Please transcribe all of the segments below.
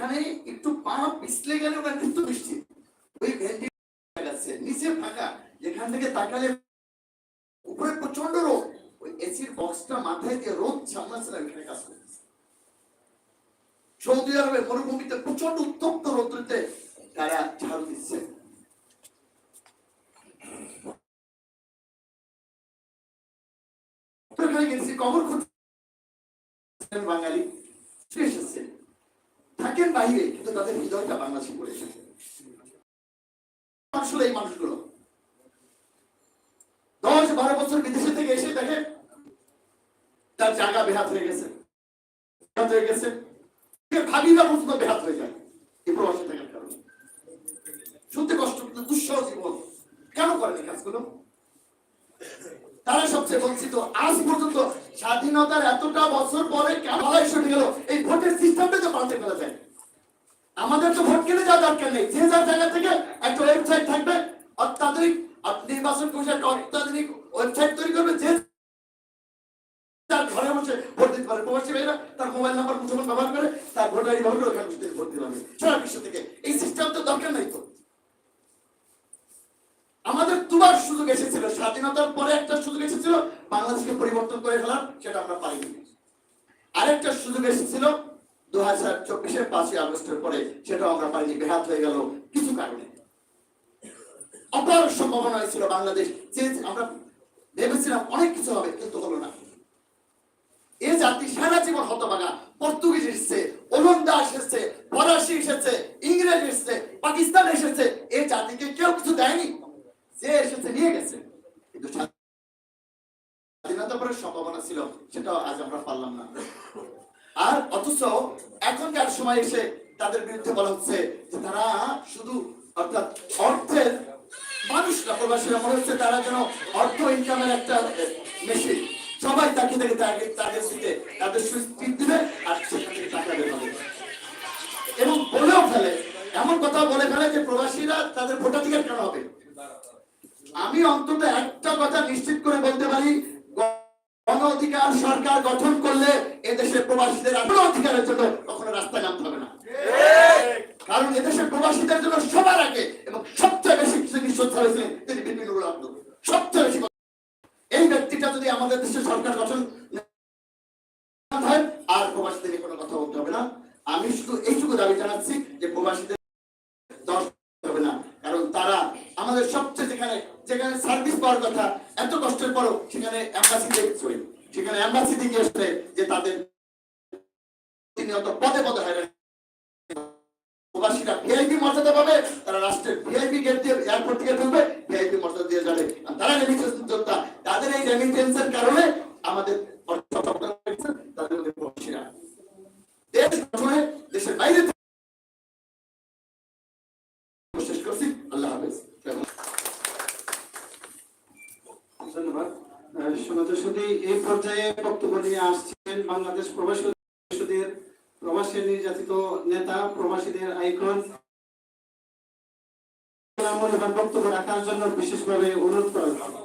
এখানে একটু পা পিছলে গেলে ওরা কিন্তু নিশ্চিত। ওই ভেন্টি গেছে নিচে ফাঁকা, যেখান থেকে তাকালে উপরে প্রচণ্ড রোদ। ওই এসির বক্সটা মাথায় দিয়ে রোদ সামলাচ্ছে না, ওইখানে কাজ করতেছে। সৌদি আরবে মরুভূমিতে প্রচণ্ড উত্তপ্ত রোদ্রিতে তারা ঝাড়ু দিচ্ছে। বাঙালি। এসেছে। থাকেন বাইরে, কিন্তু তাদের হৃদয়টা বাংলাদেশে পড়ে এসেছে আসলে এই মানুষগুলো। দশ বারো বছর বিদেশে থেকে এসে দেখে তার জায়গা বেহাত হয়ে গেছে বেহাত হয়ে গেছে ভাবি না পর্যন্ত বেহাত হয়ে যায় এই প্রবাসে থাকার কারণে শুনতে কষ্ট কিন্তু দুঃসহ জীবন কেন করেন এই কাজগুলো তারা সবচেয়ে বঞ্চিত আজ পর্যন্ত স্বাধীনতার এতটা বছর পরে কেন হয় শুনে গেল এই ভোটের সিস্টেমটা তো পাল্টে ফেলা যায় আমাদের তো ভোট কেটে যাওয়ার দরকার নেই যে যার জায়গা থেকে একটা ওয়েবসাইট থাকবে অত্যাধুনিক আপ- নির্বাচন কমিশন একটা অত্যাধুনিক ওয়েবসাইট তৈরি করবে যে তার ঘরে বসে ভোট দিতে পারে প্রবাসী ভাইরা তার মোবাইল নাম্বার মুঠোফোন ব্যবহার করে তার ভোটার আইডি ব্যবহার করে ভোট পারবে সারা বিশ্ব থেকে। এই সিস্টেম তো দরকার নাই তো। আমাদের দুবার সুযোগ এসেছিল, স্বাধীনতার পরে একটা সুযোগ এসেছিল, বাংলাদেশকে পরিবর্তন করে ফেলার, সেটা আমরা পাইনি আরেকটা সুযোগ এসেছিল দু হাজার চব্বিশের পাঁচই আগস্টের পরে, সেটাও আমরা পাইনি বেহাত হয়ে গেল কিছু কারণে। অপার সম্ভাবনা ছিল বাংলাদেশ। যে আমরা ভেবেছিলাম অনেক কিছু হবে, কিন্তু হলো না। এ জাতি সারা জীবন হতবাগা পর্তুগিজ এসেছে ওলন্দাজ এসেছে, ফরাসি এসেছে, ইংরেজ এসেছে, পাকিস্তান এসেছে। এই জাতিকে কেউ কিছু দেয়নি। যে এসেছে নিয়ে গেছে। কিন্তু স্বাধীনতা পরে সম্ভাবনা ছিল আজ আমরা পারলাম না। আর অথচ এখনকার সময় এসে তাদের বিরুদ্ধে বলা হচ্ছে যে তারা শুধু অর্থাৎ অর্থের মানুষ না, প্রবাসীরা, মনে হচ্ছে তারা যেন অর্থ ইনকামের একটা মেশিন সবাই তাকে থেকে তাকে তাদের সুইতে তাদের টিপ দিবে আর সেখান টাকা হবে এবং বলেও ফেলে, এমন কথা বলে ফেলে যে প্রবাসীরা তাদের ভোটাধিকার কেন হবে? আমি অন্তত একটা কথা নিশ্চিত করে বলতে পারি, গণ অধিকার সরকার গঠন করলে এদেশের প্রবাসীদের কোনো অধিকারের জন্য কখনো রাস্তা নামতে হবে না। কারণ এদেশের প্রবাসীদের জন্য সবার আগে এবং সবচেয়ে বেশি শ্রদ্ধা হয়েছিলেন তিনি বিপিন আব্দুল সবচেয়ে বেশি এই ব্যক্তিটা যদি আমাদের দেশের সরকার গঠন আর প্রবাসীদের কোনো কথা বলতে হবে না। আমি শুধু এইটুকু দাবি জানাচ্ছি যে প্রবাসীদের দশ হবে না, কারণ তারা আমাদের সবচেয়ে যেখানে যেখানে সার্ভিস পাওয়ার কথা, এত কষ্টের পরও সেখানে অ্যাম্বাসিতে সেখানে অ্যাম্বাসিতে গিয়ে আসলে যে তাদের প্রতিনিয়ত পদে পদে প্রবাসীরা ভিআইপি মর্যাদা পাবে, তারা রাষ্ট্রের ভিআইপি গেট দিয়ে এয়ারপোর্ট থেকে ঢুকবে ভিআইপি মর্যাদা দিয়ে যাবে। তারা রেমিটেন্সের কারণে আমাদের এই পর্যায়ে বক্তব্য নিয়ে আসছেন বাংলাদেশ প্রবাসী প্রবাসী নির্যাতিত নেতা প্রবাসীদের আইকন বক্তব্য রাখার জন্য বিশেষভাবে অনুরোধ করা হলো।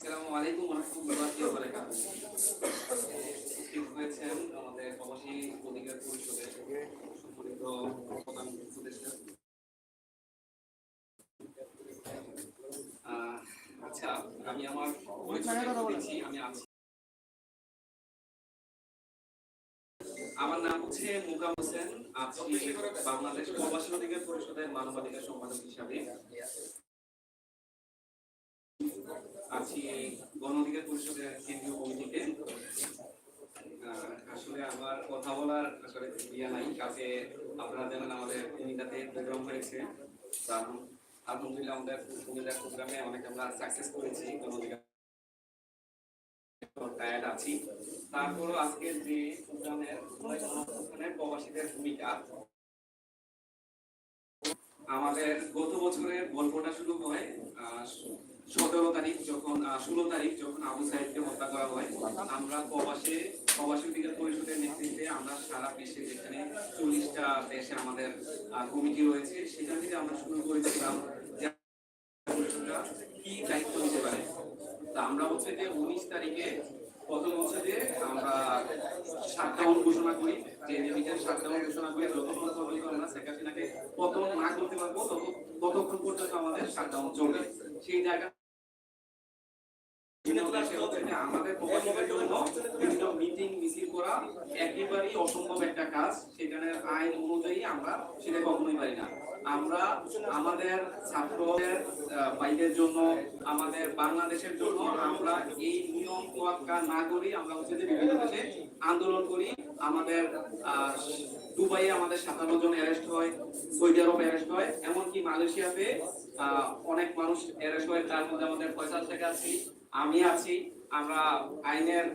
আসসালামু আলাইকুম ওয়া রাহমাতুল্লাহি ওয়া বারাকাতুহু। আমার নাম হচ্ছে মুকাম হোসেন আছি বাংলাদেশ প্রবাসী অধিকার পরিষদের মানবাধিকার সম্পাদক হিসাবে আছি গণ অধিকার পরিষদের কেন্দ্রীয় কমিটিতে আসলে আমার কথা বলার আসলে ইয়া নাই কাছে আপনারা জানেন আমাদের কুমিল্লাতে প্রোগ্রাম হয়েছে। আলহামদুলিল্লাহ আমাদের কুমিল্লার প্রোগ্রামে অনেক আমরা সাকসেস করেছি গণ অধিকার টায়ার্ড আছি। তারপরও আজকের যে প্রোগ্রামের প্রবাসীদের ভূমিকা, আমাদের গত বছরের গল্পটা শুরু হয় সতেরো তারিখ যখন ষোলো তারিখ যখন আবু সাহেবকে হত্যা করা হয়, আমরা প্রবাসে, প্রবাসী পরিষদের নেতৃত্বে আমরা সারা বিশ্বে যেখানে চল্লিশটা দেশে আমাদের কমিটি রয়েছে, সেখান থেকে আমরা শুরু করেছিলাম কি দায়িত্ব পারে। তা আমরা হচ্ছে যে উনিশ তারিখে প্রথম হচ্ছে যে আমরা শাটডাউন ঘোষণা করি, যে রেমিটেন্স শাটডাউন ঘোষণা করি যতক্ষণ পর্যন্ত আমরা শেখ হাসিনাকে না করতে পারব, তত- ততক্ষণ পর্যন্ত আমাদের শাটডাউন চলবে। সেই জায়গা আন্দোলন করি। আমাদের আহ, দুবাইয়ে আমাদের সাতান্ন জন অ্যারেস্ট হয় সৌদি আরব অ্যারেস্ট হয় এমনকি মালয়েশিয়াতে অনেক মানুষ অ্যারেস্ট হয়। তার মধ্যে আমাদের ফয়সাল শেখ আছি আমি আছি, আমরা আইনের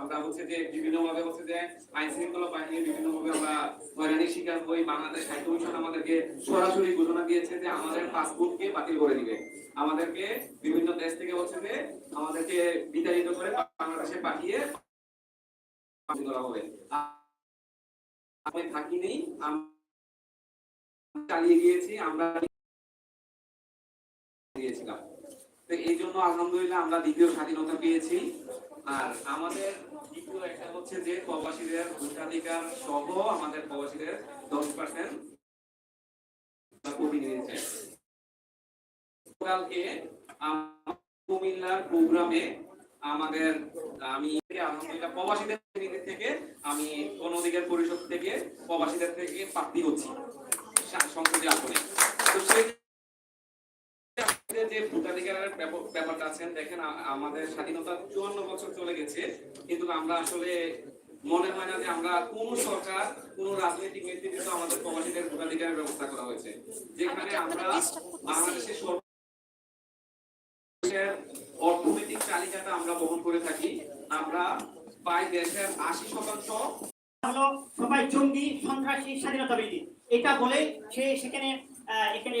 আমরা হচ্ছে যে বিভিন্ন ভাবে হচ্ছে যে আইন শৃঙ্খলা বাহিনীর বিভিন্ন ভাবে আমরা হয়রানির শিকার হই। বাংলাদেশ হাই কমিশন আমাদেরকে সরাসরি ঘোষণা দিয়েছে যে আমাদের পাসপোর্টকে বাতিল করে দিবে। আমাদেরকে বিভিন্ন দেশ থেকে হচ্ছে যে আমাদেরকে বিতাড়িত করে বাংলাদেশে পাঠিয়ে করা হবে। আমি থাকিনি চালিয়ে গিয়েছি, আমরা দিয়েছিলাম তো এই জন্য আলহামদুলিল্লাহ আমরা দ্বিতীয় স্বাধীনতা পেয়েছি আর আমাদের দ্বিতীয় একটা হচ্ছে যে প্রবাসীদের ভোটাধিকার সহ আমাদের প্রবাসীদের দশ পার্সেন্ট চাই। কুমিল্লার প্রোগ্রামে আমাদের, আমি আলহামদুলিল্লাহ প্রবাসীদের থেকে আমি গণ অধিকার পরিষদ থেকে প্রবাসীদের থেকে প্রাপ্তি হচ্ছি সংসদীয় আসনে তো সেই যে ভোটাধিকারের ব্যাপারটা আছেন দেখেন আমাদের স্বাধীনতা চুয়ান্ন বছর চলে গেছে কিন্তু আমরা আসলে মনে হয় না যে আমরা কোন সরকার কোন রাজনৈতিক নেতৃত্ব আমাদের প্রবাসীদের ভোটাধিকারের ব্যবস্থা করা হয়েছে। যেখানে আমরা বাংলাদেশের সরকারের অর্থনৈতিক তালিকাটা আমরা বহন করে থাকি। আমরা প্রায় দেশের আশি শতাংশ হলো সবাই জঙ্গি সন্ত্রাসী স্বাধীনতা বিরোধী। এটা বলে সে সেখানে এখানে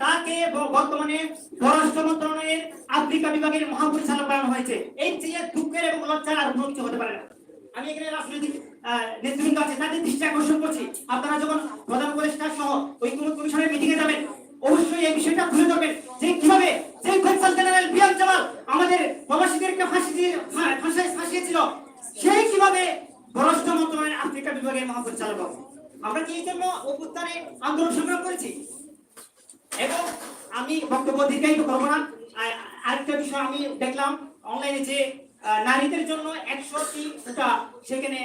তাকে বর্তমানে পররাষ্ট্র মন্ত্রণালয়ের আফ্রিকা বিভাগের মহাপরিচালক বানানো হয়েছে। এই চেয়ে দুঃখের এবং লজ্জার আর কোনো কিছু হতে পারে না। আমি এখানে রাজনৈতিক নেতৃবৃন্দ আছে, তাদের দৃষ্টি আকর্ষণ করছি। আপনারা যখন প্রধান উপদেষ্টা সহ ওই কোন কমিশনের মিটিং এ যাবেন অবশ্যই এই বিষয়টা তুলে ধরবেন যে কীভাবে যে কনসাল জেনারেল বিয়াম জামাল আমাদের প্রবাসীদেরকে ফাঁসি দিয়ে ফা- ফাঁসায় ফাঁসিয়েছিল সেই কীভাবে পররাষ্ট্র মন্ত্রণালয়ের আফ্রিকা বিভাগের মহাপরিচালক হবে? আমরা কি এই জন্য অভ্যুত্থানে আন্দোলন সংগ্রাম করেছি এবং আমি বক্তব্য দীর্ঘায়িত করব না আর- আরেকটা বিষয় আমি দেখলাম অনলাইনে যে আহ, নারীদের জন্য একশোটি কোটা সেখানে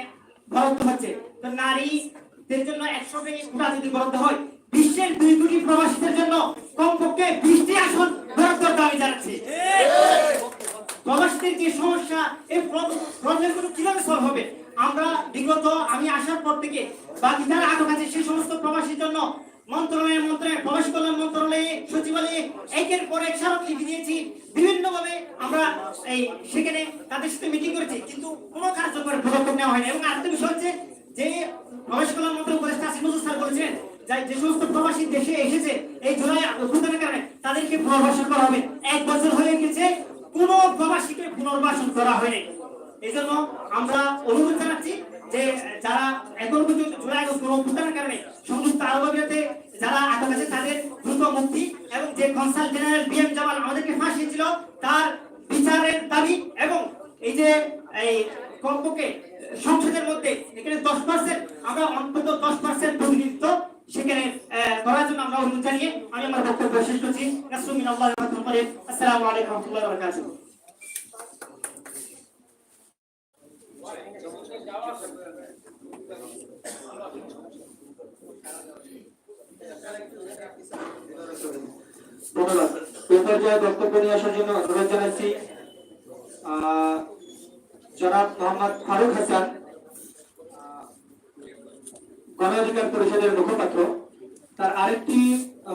বরাদ্দ হচ্ছে তো নারীদের জন্য একশো কোটা যদি বরাদ্দ হয় বিশ্বের দুই কোটি প্রবাসীদের জন্য কমপক্ষে বিশটি আসন বরাদ্দ দাবি জানাচ্ছি প্রবাসীদের যে সমস্যা, এই প্রবলেমগুলো কীভাবে সলভ হবে? আমরা বিগত, আমি আসার পর থেকে বা যারা আটক আছে, সেই সমস্ত প্রবাসীর জন্য মন্ত্রণালয়ে মন্ত্রণালয়ে, প্রবাসী কল্যাণ মন্ত্রণালয়ে, সচিবালয়ে একের পর এক স্মারক লিখে দিয়েছি। বিভিন্ন ভাবে আমরা এই, সেখানে তাদের সাথে মিটিং করেছি, কিন্তু কোনো কার্যকর পদক্ষেপ নেওয়া হয়নি। এবং আরেকটা বিষয় হচ্ছে যে প্রবাসী কল্যাণ মন্ত্রী উপদেষ্টা আসিফ স্যার বলেছেন যে- সমস্ত প্রবাসী দেশে এসেছে, এই জুলাই অভ্যুত্থানের কারণে তাদেরকে পুনর্বাসন করা হবে। এক বছর হয়ে গেছে কোনো প্রবাসীকে পুনর্বাসন করা হয়নি। এই জন্য আমরা অনুরোধ জানাচ্ছি যে যারা এখন পর্যন্ত জুলাই আগস্ট গণঅভ্যুত্থানের কারণে সংযুক্ত আরব আমিরাতে যারা আটক আছে, তাদের দ্রুত মুক্তি এবং যে consul general B M Jamal আমাদেরকে ফাঁসিয়েছিল তার বিচারের দাবি এবং এই যে এই কমপক্ষে সংসদের মধ্যে এখানে দশ পার্সেন্ট আমরা অন্তত দশ পার্সেন্ট প্রতিনিধিত্ব সেখানে আহ, করার জন্য আমরা অনুরোধ জানিয়ে আমি আমার বক্তব্য শেষ করছি নাসরুমিন আল্লাহ আসসালামু আলাইকুম রহমতুল্লাহ বারাকাতুহু ধন্যবাদ। এ পর্যায়ে বক্তব্য নিয়ে আসার জন্য অনুরোধ জানাচ্ছি জনাব মোহাম্মদ ফারুক হাসান গণ অধিকার পরিষদের মুখপাত্র তার আরেকটি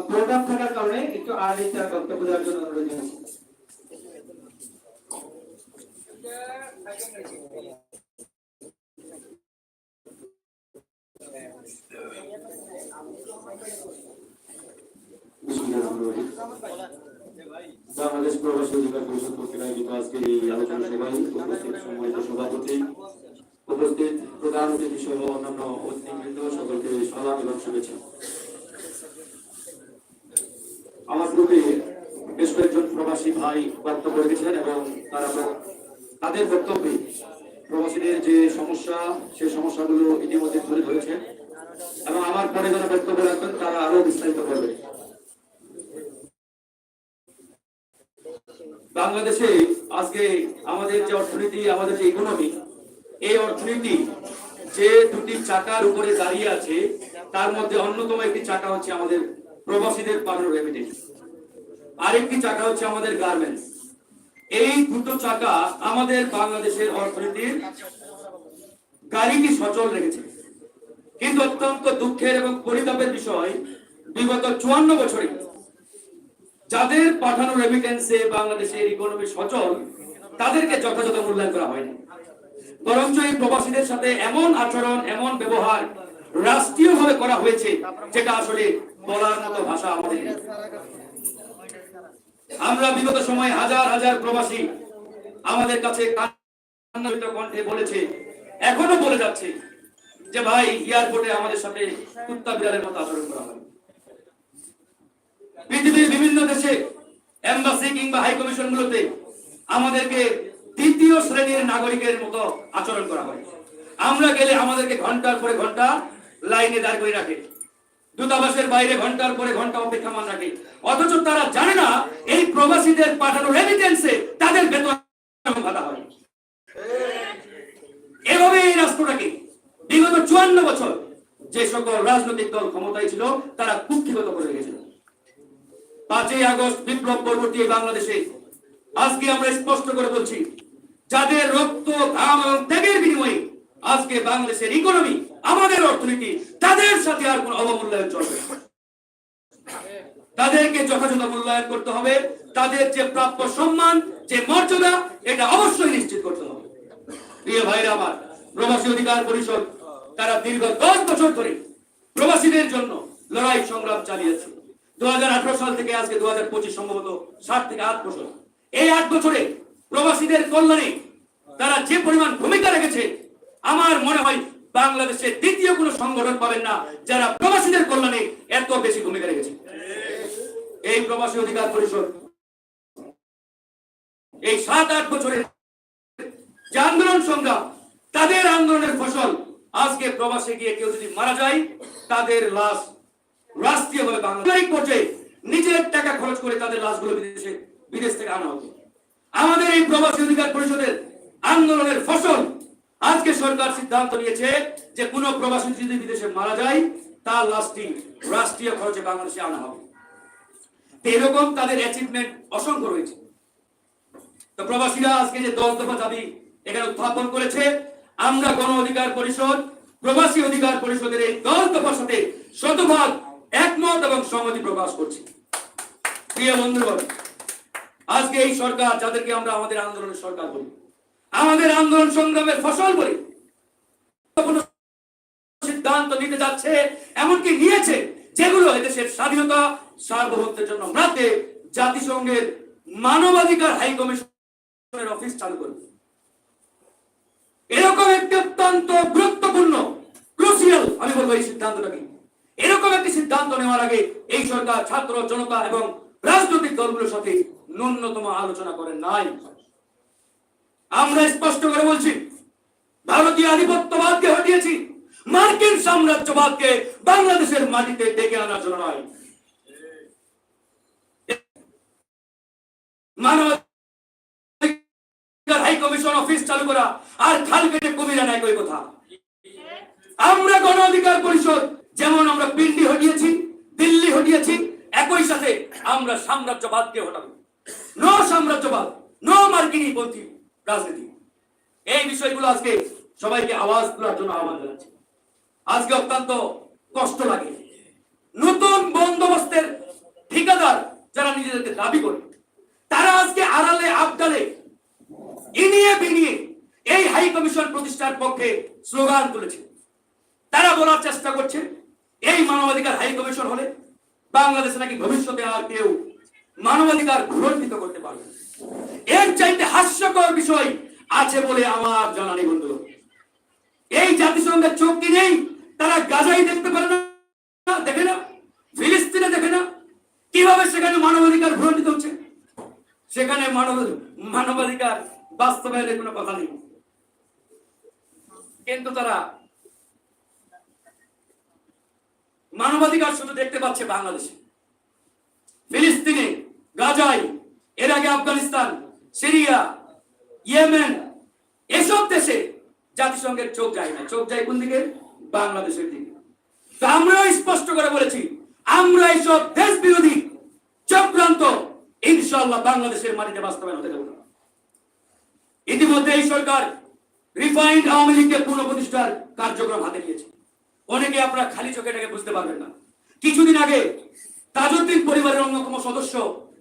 প্রোগ্রাম থাকার কারণে একটু আগে তার বক্তব্য দেওয়ার জন্য অনুরোধ জানাচ্ছি। বাংলাদেশ প্রবাসী অধিকার পরিষদ কর্তৃক আয়োজিত আজকে এই আলোচনা সভায় উপস্থিত সম্মানিত সভাপতি, উপস্থিত প্রধান অতিথি সহ অন্যান্য অতিথিবৃন্দ, সকলকে সালাম এবং শুভেচ্ছা। আমার গ্রুপে বেশ কয়েকজন প্রবাসী ভাই বক্তব্য রেখেছেন এবং তারা তাদের বক্তব্যে প্রবাসীদের যে সমস্যা, সেই সমস্যাগুলো ইতিমধ্যে তুলে ধরেছেন এবং আমার পরে যারা বক্তব্য রাখবেন, তারা আরও বিস্তারিত করবে বাংলাদেশে আজকে আমাদের যে অর্থনীতি, আমাদের যে ইকোনমি এই অর্থনীতি যে দুটি চাকার উপরে দাঁড়িয়ে আছে, তার মধ্যে অন্যতম একটি চাকা হচ্ছে আমাদের প্রবাসীদের পাঠানো রেমিটেন্স আরেকটি চাকা হচ্ছে আমাদের গার্মেন্টস এই দুটো চাকা আমাদের বাংলাদেশের অর্থনীতির গাড়িটি সচল রেখেছে। কিন্তু অত্যন্ত দুঃখের এবং পরিতাপের বিষয়, বিগত চুয়ান্ন বছরে যাদের পাঠানো রেমিটেন্সে বাংলাদেশের ইকোনমি সচল, তাদেরকে যথাযথ মূল্যায়ন করা হয়নি। বরঞ্চ এই প্রবাসীদের সাথে এমন আচরণ, এমন ব্যবহার রাষ্ট্রীয়ভাবে করা হয়েছে, যেটা আসলে বলার মতো ভাষা আমাদের আমরা বিগত সময় হাজার হাজার প্রবাসী আমাদের কাছে কণ্ঠে বলেছে, এখনও বলে যাচ্ছে যে, ভাই, এয়ারপোর্টে আমাদের সাথে কুত্তা বিড়ালের মতো আচরণ করা হয়। পৃথিবীর বিভিন্ন দেশে এম্বাসি কিংবা হাই কমিশন গুলোতে আমাদেরকে তৃতীয় শ্রেণির নাগরিকের মতো আচরণ করা হয়। আমরা গেলে আমাদেরকে ঘণ্টার পরে ঘণ্টা লাইনে দাঁড় করে রাখে। দূতাবাসের বাইরে ঘণ্টার পরে ঘণ্টা অপেক্ষামান রাখে। অথচ তারা জানে না, এই প্রবাসীদের পাঠানো রেমিটেন্সে তাদের বেতন ভাতা হয়। এভাবে এই রাষ্ট্রটাকে বিগত চুয়ান্ন বছর যে সকল রাজনৈতিক দল ক্ষমতায় ছিল, তারা কুক্ষিগত করে রেখেছিল। পাঁচই আগস্ট বিপ্লব এই বাংলাদেশে, আজকে আমরা স্পষ্ট করে বলছি, যাদের রক্ত, ঘাম এবং ত্যাগের বিনিময়ে আজকে বাংলাদেশের ইকোনমি আমাদের অর্থনীতি, তাদের সাথে আর কোন অবমূল্যায়ন চলবে তাদেরকে যথাযথ মূল্যায়ন করতে হবে, তাদের যে প্রাপ্য সম্মান, যে মর্যাদা, এটা অবশ্যই নিশ্চিত করতে হবে। প্রিয় ভাইরা আমার, প্রবাসী অধিকার পরিষদ, তারা দীর্ঘ দশ বছর ধরে প্রবাসীদের জন্য লড়াই সংগ্রাম চালিয়েছে। দু হাজার আঠারো সাল থেকে আজকে দু হাজার পঁচিশ সম্ভবত ষাট থেকে আট বছর। এই আট বছরে প্রবাসীদের কল্যাণে তারা যে পরিমাণ ভূমিকা রেখেছে আমার মনে হয় বাংলাদেশে দ্বিতীয় কোনো সংগঠন পাবেন না যারা প্রবাসীদের কল্যাণে এত বেশি ভূমিকা রেখেছে। এই প্রবাসী অধিকার পরিষদ এই সাত আট বছরের যে আন্দোলন সংগ্রাম, তাদের আন্দোলনের ফসল, আজকে প্রবাসে গিয়ে কেউ যদি মারা যায়, তাদের লাশ রাষ্ট্রীয়ভাবে বাংলাদেশ পর্যায়ে নিজের টাকা খরচ করে তাদের লাশগুলো বিদেশে, বিদেশ থেকে আনা হতো আমাদের এই প্রবাসী অধিকার পরিষদের আন্দোলনের ফসল আজকে সরকার সিদ্ধান্ত নিয়েছে যে কোন প্রবাসী যদি বিদেশে মারা যায়, তার লাশটি রাষ্ট্রীয় খরচে বাংলাদেশে আনা হবে। এরকম তাদের অ্যাচিভমেন্ট অসংখ্য রয়েছে। তো প্রবাসীরা আজকে যে দশ দফা দাবি এখানে উত্থাপন করেছে, আমরা গণ অধিকার পরিষদ, প্রবাসী অধিকার পরিষদের এই দশ দফার সাথে শতভাগ একমত এবং সংহতি প্রকাশ করছি। প্রিয় বন্ধুগণ, আজকে এই সরকার, যাদেরকে আমরা আমাদের আন্দোলনের সরকার বলি আমাদের আন্দোলন সংগ্রামের ফসল বলি। সিদ্ধান্ত নিতে যাচ্ছে, এমনকি নিয়েছে, যেগুলো এদেশের স্বাধীনতা, সার্বভৌমত্বের জন্য রাতে জাতিসংঘের মানবাধিকার হাই কমিশনের অফিস চালু করবে। এরকম একটি অত্যন্ত গুরুত্বপূর্ণ ক্রুশিয়াল আমি বলব এই সিদ্ধান্তটাকে। এরকম একটি সিদ্ধান্ত নেওয়ার আগে এই সরকার, ছাত্র, জনতা এবং রাজনৈতিক দলগুলোর সাথে ন্যূনতম আলোচনা করেন নাই। আমরা স্পষ্ট করে বলছি, ভারতীয় আধিপত্যবাদকে হটিয়েছি। মার্কিন সাম্রাজ্যবাদকে বাংলাদেশের মাটিতে ডেকে আনার জন্য নয়। হাই কমিশন অফিস চালু করা আর খাল কেটে কথা। আমরা গণ অধিকার পরিষদ, যেমন আমরা পিন্ডি হটিয়েছি, দিল্লি হটিয়েছি, একই সাথে আমরা সাম্রাজ্যবাদকে হটাবো। নো সাম্রাজ্যবাদ, নো মার্কিনী পন্থী। রাজনীতি। এই বিষয়গুলো আজকে সবাইকে আওয়াজ তোলার জন্য আহ্বান জানাচ্ছি। আজকে অত্যন্ত কষ্ট লাগে। নতুন বন্দোবস্তের ঠিকাদার যারা নিজেদেরকে দাবি করে, তারা আজকে আড়ালে, আবডালে, ইনিয়ে বিনিয়ে এই হাই কমিশন প্রতিষ্ঠার পক্ষে স্লোগান তুলেছে। তারা বলার চেষ্টা করছে, এই মানবাধিকার হাই কমিশন হলে বাংলাদেশে নাকি ভবিষ্যতে আর কেউ মানবাধিকার ঘুরন্ডিত করতে পারবে। এর চাইতে হাস্যকর বিষয় আছে বলে আমার জানা নেই, বন্ধু। এই জাতিসংঘের চোখ কি নেই, তারা গাজাই দেখতে পারে না, দেখে না, ফিলিস্তিনে দেখে না। কীভাবে সেখানে মানবাধিকার ভুলণ্ডিত হচ্ছে? সেখানে মানব মানবাধিকার বাস্তবায়নের কোনো কথা নেই। কিন্তু তারা মানবাধিকার শুধু দেখতে পাচ্ছে বাংলাদেশে। ফিলিস্তিনে, গাজায় এর আগে আফগানিস্তান, সিরিয়া, ইয়েমেন, এসব দেশে জাতিসংঘের চোখ যায় না। চোখ যায় কোন দিকে? বাংলাদেশের দিকে। তো আমরাও স্পষ্ট করে বলেছি, আমরা এইসব দেশ বিরোধী চক্রান্ত ইনশাআল্লাহ বাংলাদেশের মাটিতে বাস্তবায়ন হতে দেব না। ইতিমধ্যে এই সরকার রিফাইন্ড আওয়ামী লীগকে পুনঃপ্রতিষ্ঠার কার্যক্রম হাতে নিয়েছে। অনেকে আপনারা খালি চোখে এটাকে বুঝতে পারবেন না। কিছুদিন আগে তাজউদ্দিন পরিবারের অন্যতম সদস্য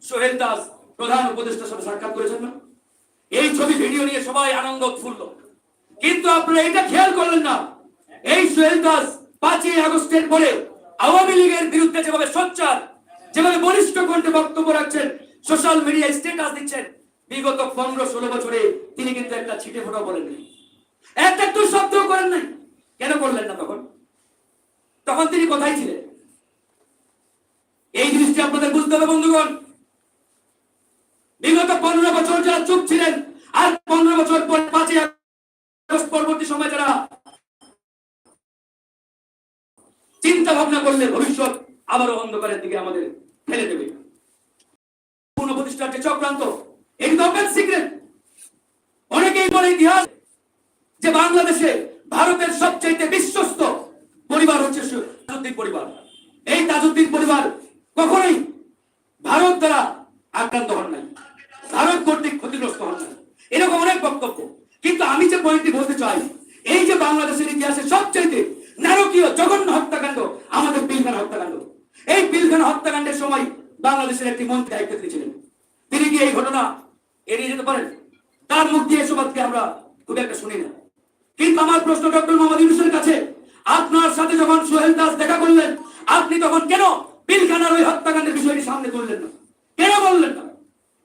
সোহেল দাস প্রধান উপদেষ্টার সাথে সাক্ষাৎ করেছেন না? এই ছবি, ভিডিও নিয়ে সবাই আনন্দ উৎফুল্ল কিন্তু আপনারা এটা খেয়াল করলেন না। এই সোহেল দাস পাঁচই আগস্টের পরে আওয়ামী লীগের বিরুদ্ধে যেভাবে সোচ্চার, যেভাবে বলিষ্ঠ কণ্ঠে বক্তব্য রাখছেন সোশ্যাল মিডিয়ায় স্টেটাস দিচ্ছেন, বিগত পনেরো ষোলো বছরে তিনি কিন্তু একটা ছিটে ফোটা বলেননি একটা একটু শব্দ করেন নাই। কেন করলেন না তখন? তখন তিনি কোথায় ছিলেন? এই জিনিসটি আপনাদের বুঝতে হবে, বন্ধুগণ। বিগত পনেরো বছর যারা চুপ ছিলেন, আর পনেরো বছর পর পাঁচই আগস্ট পরবর্তী সময় যারা চিন্তা ভাবনা করলে ভবিষ্যৎ আবারও অন্ধকারের দিকে আমাদের ফেলে দেবে। যে চক্রান্ত, এটি সিক্রেট অনেকেই বলে ইতিহাস যে বাংলাদেশে ভারতের সবচাইতে বিশ্বস্ত পরিবার হচ্ছে তাজউদ্দিন পরিবার। এই তাজউদ্দিন পরিবার কখনোই ভারত দ্বারা আক্রান্ত হন নাই। ভারত কর্তৃক ক্ষতিগ্রস্ত হন এরকম অনেক বক্তব্য। কিন্তু আমি যে পয়েন্টটি বলতে চাই, এই যে বাংলাদেশের ইতিহাসে সবচাইতে নারকীয় জঘন্য হত্যাকাণ্ড, আমাদের পিলখানা হত্যাকাণ্ড। এই পিলখানা হত্যাকাণ্ডের সময় বাংলাদেশের একটি মন্ত্রী দায়িত্বে ছিলেন। তিনি কি এই ঘটনা এড়িয়ে যেতে পারেন? তার মুখ দিয়ে এসব আজকে আমরা খুব একটা শুনি না। কিন্তু আমার প্রশ্ন ডক্টর মোহাম্মদ ইউনুসের কাছে, আপনার সাথে যখন সোহেল দাস দেখা করলেন, আপনি তখন কেন পিলখানার ওই হত্যাকাণ্ডের বিষয়টি সামনে তুললেন না? কেন বললেন?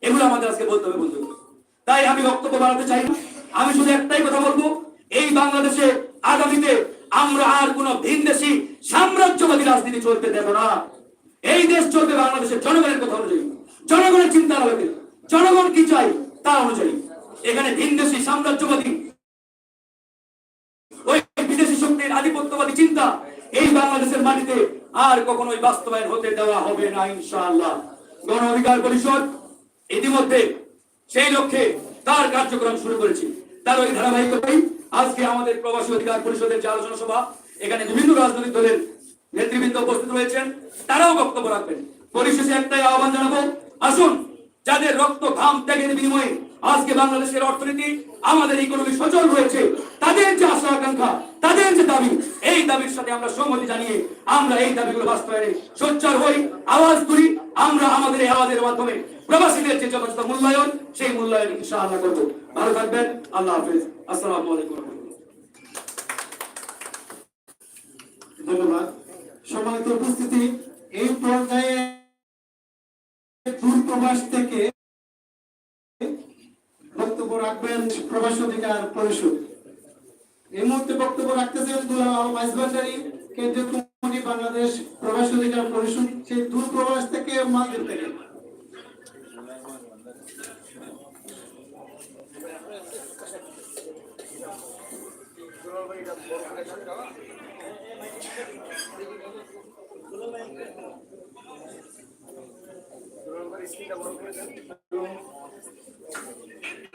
এগুলো আমাদের আজকে বলতে হবে, বন্ধু। তাই আমি বক্তব্য বাড়াতে চাই। আমি শুধু একটাই কথা বলব, এই বাংলাদেশে আগামীতে আমরা আর কোন ভিনদেশি সাম্রাজ্যবাদী রাজনীতি চলতে দেব না। এই দেশ চলবে বাংলাদেশের জনগণের কথা অনুযায়ী। জনগণের চিন্তার আলোকে জনগণ কি চাই তা অনুযায়ী। এখানে ভিনদেশি সাম্রাজ্যবাদী, ওই বিদেশি শক্তির আধিপত্যবাদী চিন্তা এই বাংলাদেশের মাটিতে আর কখনোই বাস্তবায়ন হতে দেওয়া হবে না, ইনশাআল্লাহ। গণ অধিকার পরিষদ ইতিমধ্যে সেই লক্ষ্যে তার কার্যক্রম শুরু করেছি। তার ওই ধারাবাহিকতাই আজকে আমাদের প্রবাসী অধিকার পরিষদের যে আলোচনা সভা, এখানে বিভিন্ন রাজনৈতিক দলের নেতৃবৃন্দ উপস্থিত রয়েছেন, তারাও বক্তব্য রাখবেন। পরিশেষে একটাই আহ্বান জানাব, আসুন, যাদের রক্ত ঘাম ত্যাগের বিনিময়ে আজকে বাংলাদেশের অর্থনীতি আমাদের ইকোনমি সচল রয়েছে। তাদের যে আশা আকাঙ্ক্ষা, তাদের যে দাবি, এই দাবির সাথে আমরা সম্মতি জানিয়ে আমরা এই দাবিগুলো বাস্তবায়নে সোচ্চার হই। আওয়াজ তুলি, আমরা আমাদের এই আওয়াজের মাধ্যমে প্রবাসীদের যে যথাযথ মূল্যায়ন, সেই মূল্যায়ন ইনশাআল্লাহ করব। ভালো থাকবেন, আল্লাহ হাফিজ। আসসালামু আলাইকুম ধন্যবাদ। সম্মানিত উপস্থিতি, এই পর্যায়ে দূরপ্রবাস থেকে বক্তব্য রাখবেন প্রবাস অধিকার পরিষদ। এই মুহূর্তে বক্তব্য রাখতেছেন দুলাল আল মাইজবান্ডারি কেন্দ্রীয় কমিটি বাংলাদেশ প্রবাস অধিকার পরিষদ, সেই দূরপ্রবাস থেকে মালদ্বীপ থেকে।